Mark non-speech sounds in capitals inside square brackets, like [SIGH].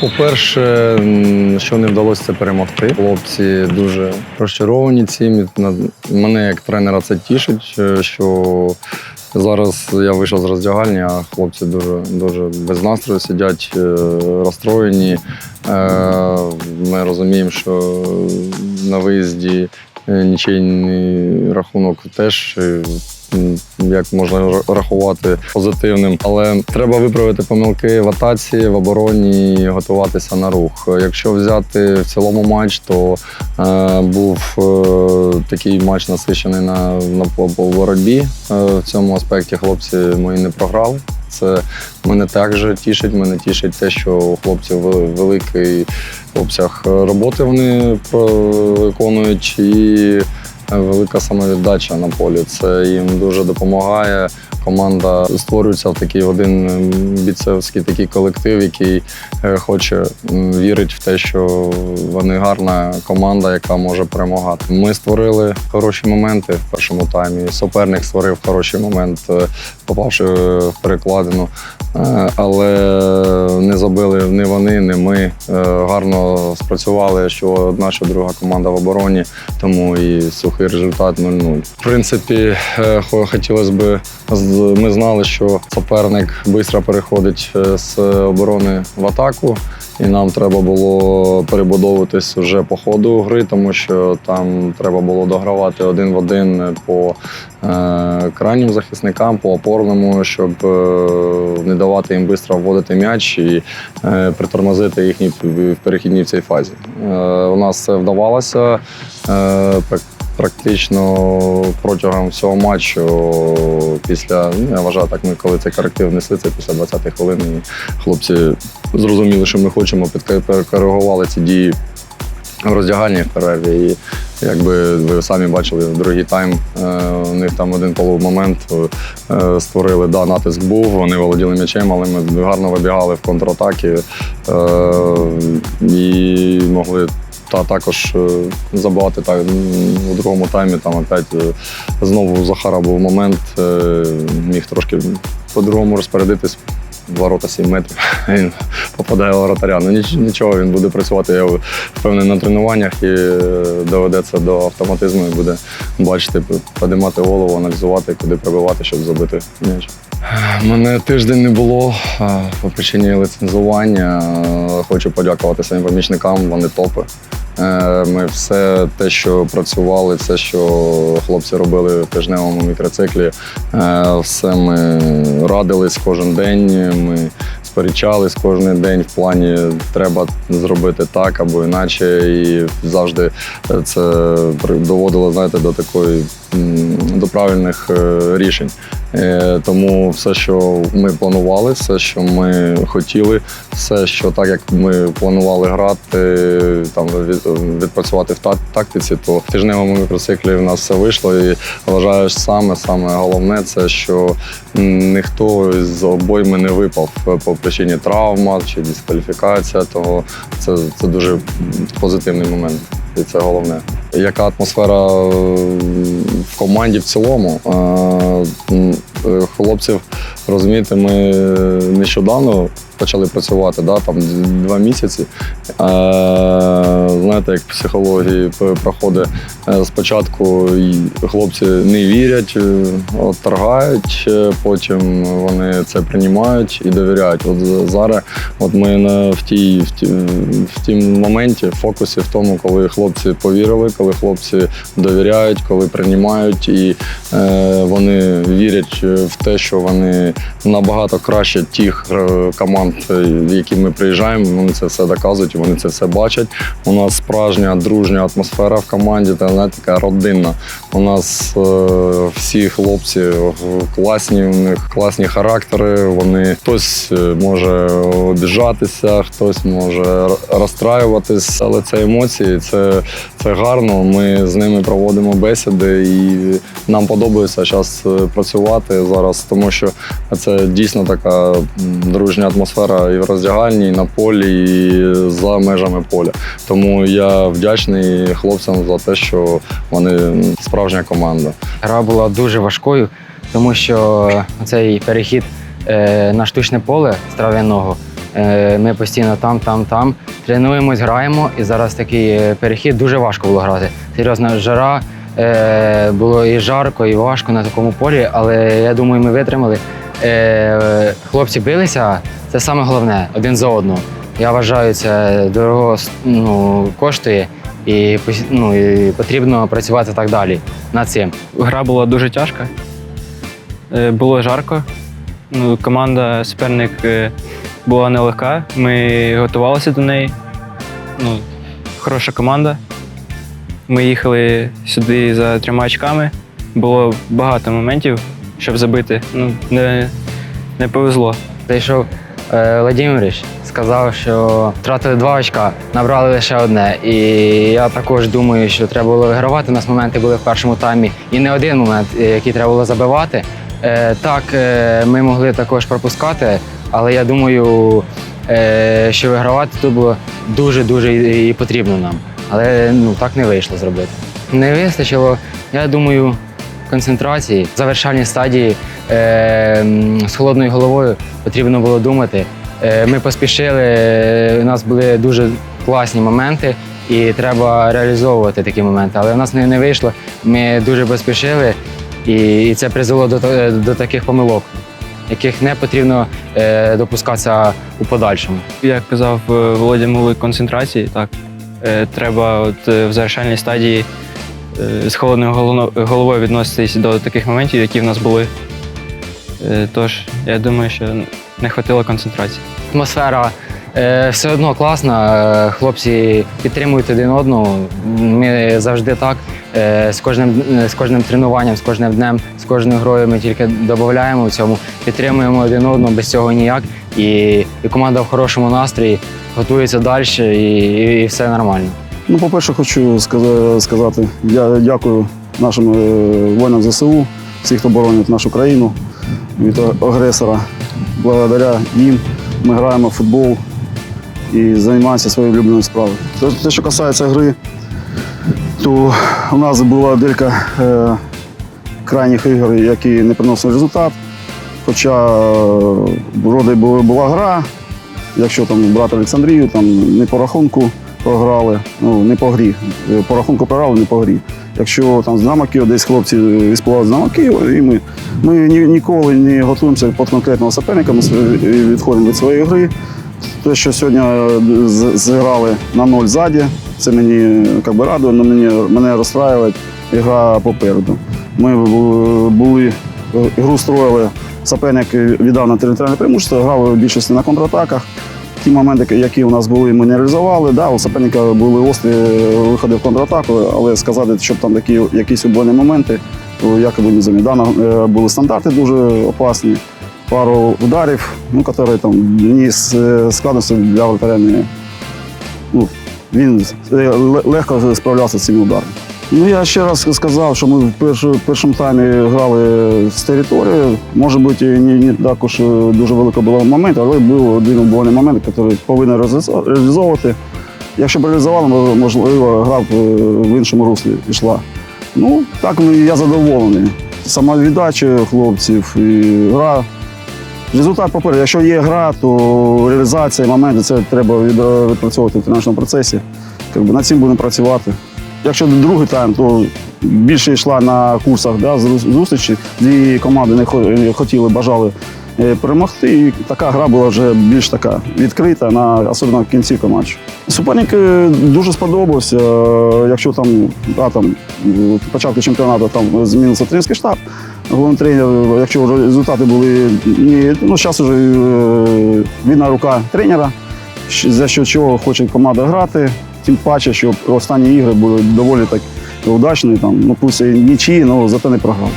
По-перше, що не вдалося це перемогти. Хлопці дуже розчаровані цим. Мене як тренера це тішить, що зараз я вийшов з роздягальні, а хлопці дуже, дуже без настрою сидять, е, розстроєні. Е, Ми розуміємо, що на виїзді нічийний рахунок теж. Е, Як можна рахувати позитивним, але треба виправити помилки в атаці, в обороні, і готуватися на рух. Якщо взяти в цілому матч, то е, був е, такий матч насичений на, на по, боротьбі. Е, в цьому аспекті хлопці мої не програли. Це мене також тішить. Мене тішить те, що у хлопців великий обсяг роботи вони виконують і велика самовіддача на полі. Це їм дуже допомагає. Команда створюється в такий один бійцевський такий колектив, який е, хоче вірить в те, що вони гарна команда, яка може перемагати. Ми створили хороші моменти в першому таймі. Суперник створив хороший момент, е, попавши в перекладину. Е, Але не забили ні вони, ні ми. Е, Гарно спрацювали, що одна, що друга команда в обороні, тому і сухий результат 0-0. В принципі, е, хотілося б ми знали, що суперник швидко переходить е, з оборони в атаку, і нам треба було перебудовуватись вже по ходу гри, тому що там треба було догравати один в один по е, крайнім захисникам, по опорному, щоб не давати їм швидко вводити м'яч і притормозити їхні в перехідній в цій фазі. У нас це вдавалося. Прак- Практично протягом всього матчу, після ну, я вважаю, так ми коли цей коректив несли, це після 20 хвилин. І хлопці зрозуміли, що ми хочемо, перекоригували ці дії в роздягальні в перерві. І якби ви самі бачили, другий тайм е, у них там один полов момент е, створили, да, натиск був, вони володіли м'ячем, але ми гарно вибігали в контратаки е, і могли та також е, так у другому таймі. Там опять е, знову Захара був момент, е, міг трошки по-другому розпорядитись. Ворота 7 метрів, [LAUGHS] він попадає в воротаря. Ну нічого, він буде працювати, я впевнений на тренуваннях і доведеться до автоматизму і буде бачити, подимати голову, аналізувати, куди пробивати, щоб забити м'яч. Мене тиждень не було по причині ліцензування. Е, Хочу подякувати своїм помічникам, вони топи. Е, Ми все те, що працювали, все, що хлопці робили в тижневому мікроциклі, е, все ми радились кожен день. Ми сперечались кожен день в плані треба зробити так або іначе. І завжди це при- доводило знаєте, до такої до правильних е, рішень. Е, Тому все, що ми планували, все, що ми хотіли, все, що так як ми планували грати, там відпрацювати в тактиці, то в тижневому мікроциклі в нас все вийшло. І вважаю, саме саме головне це, що ніхто з обойми не випав по причині травма чи дискваліфікація. Того це, це дуже позитивний момент. І це головне. Яка атмосфера е, команді в цілому? Е, Хлопців, розумієте, ми нещодавно почали працювати, да, там два місяці. Е, Знаєте, як в психології проходить е, спочатку хлопці не вірять, е, торгають, потім вони це приймають і довіряють. От зараз от ми на, в, тій, в, ті, в тім моменті, в фокусі, в тому, коли хлопці повірили, коли хлопці довіряють, коли приймають і е, вони вірять в те, що вони набагато краще тих е, команд, е, які ми приїжджаємо. Вони це все доказують, вони це все бачать. У нас справжня дружня атмосфера в команді, та знаєте, така родинна. У нас е, всі хлопці класні, у них класні характери. Вони хтось може обіжатися, хтось може розстраюватись, але це емоції, це, це гарно. Ми з ними проводимо бесіди, і нам подобається зараз працювати зараз, тому що Це дійсно така дружня атмосфера і в роздягальні, і на полі, і за межами поля. Тому я вдячний хлопцям за те, що вони справжня команда. Гра була дуже важкою, тому що цей перехід е, на штучне поле з трав'яного. е, Ми постійно там, там, там тренуємось, граємо, і зараз такий е, перехід дуже важко було грати. Серйозна жара, було і жарко, і важко на такому полі, але я думаю, ми витримали. Е, Хлопці билися, це саме головне, один за одного. Я вважаю, це дорого ну, коштує і, ну, і потрібно працювати так далі над цим. Гра була дуже тяжка. Е, Було жарко. Ну, команда суперник е, була нелегка. Ми готувалися до неї. Ну, хороша команда. Ми їхали сюди за трьома очками. Було багато моментів, щоб забити. Ну, не, не повезло. Зайшов е, Владимирович, сказав, що втратили два очка, набрали лише одне. І я також думаю, що треба було вигравати. У нас моменти були в першому таймі. І не один момент, е, який треба було забивати. Е, так, е, ми могли також пропускати, але я думаю, е, що вигравати тут було дуже-дуже і, потрібно нам. Але ну, так не вийшло зробити. Не вистачило, я думаю, концентрації, в завершальній стадії е, з холодною головою потрібно було думати. Е, ми поспішили, е, у нас були дуже класні моменти, і треба реалізовувати такі моменти. Але в нас не, не вийшло. Ми дуже поспішили, і, і це призвело до, до таких помилок, яких не потрібно е, допускатися у подальшому. Як казав е, Володя Мулик, концентрації, так. Е, Треба от е, в завершальній стадії е, з холодною головою відноситись до таких моментів, які в нас були. Е, Тож, я думаю, що не вистачило концентрації. Атмосфера е, все одно класна. е, Хлопці підтримують один одного. Ми завжди так. Е, з, кожним, з кожним тренуванням, з кожним днем, з кожною грою ми тільки додаємо в цьому, підтримуємо один одного, без цього ніяк. І, і команда в хорошому настрої, готується далі, і, і, і все нормально. Ну, по-перше, хочу сказати, я дякую нашим е, воїнам ЗСУ, всіх, хто боронить нашу країну від агресора. Благодаря їм ми граємо в футбол і займаємося своєю улюбленою справою. Те, що касається гри, то у нас була декілька е, крайніх ігор, які не приносили результат. Хоча е, вроде була гра, якщо там брати Олександрію, там не по рахунку програли, ну не по грі. Е, По рахунку програли, не по грі. Якщо там з Динамо Києва, десь хлопці відспівали з Динамо Києва, і ми, ми ні, ніколи не готуємося під конкретного суперника, ми відходимо від своєї гри. Те, що сьогодні е, зіграли на ноль ззаді, це мені би, радує, але мені, мене розстраює гра попереду. Ми були, гру строїли, суперник віддав на територіальне преимущество, грали в більшості на контратаках. Ті моменти, які у нас були, ми не реалізували. Да, у суперника були острі виходи в контратаку, але сказати, щоб там такі якісь убойні моменти, то якоби не замі. Да, е, були стандарти дуже опасні, пару ударів, ну, які там мені е, складності для вратаря не. Ну, він е, легко справлявся з цими ударами. Ну, я ще раз сказав, що ми в першому таймі грали з територією. Може бути, не, не також е, дуже великий був момент, але був один убойний момент, який повинен реалізовувати. Якщо б реалізували, можливо, гра б е, в іншому руслі пішла. Ну, так ну, я задоволений. Сама віддача хлопців і гра. Результат попереду. Якщо є гра, то реалізація, моменти це треба відпрацьовувати в тренувальному процесі. Над цим будемо працювати. Якщо другий тайм, то більше йшла на курсах да, зустрічі. Дві команди не хотіли, бажали е, перемогти. І така гра була вже більш така відкрита, на, особливо в кінці матчу. Суперник е, дуже сподобався. Е, Якщо там, да, там початку чемпіонату там змінився тренерський штаб, головний тренер, якщо вже результати були ні, ну зараз вже вільна рука тренера, за що чого хоче команда грати. Тим паче, що останні ігри були доволі так удачні. Там, ну пусть нічі, але зате не програли.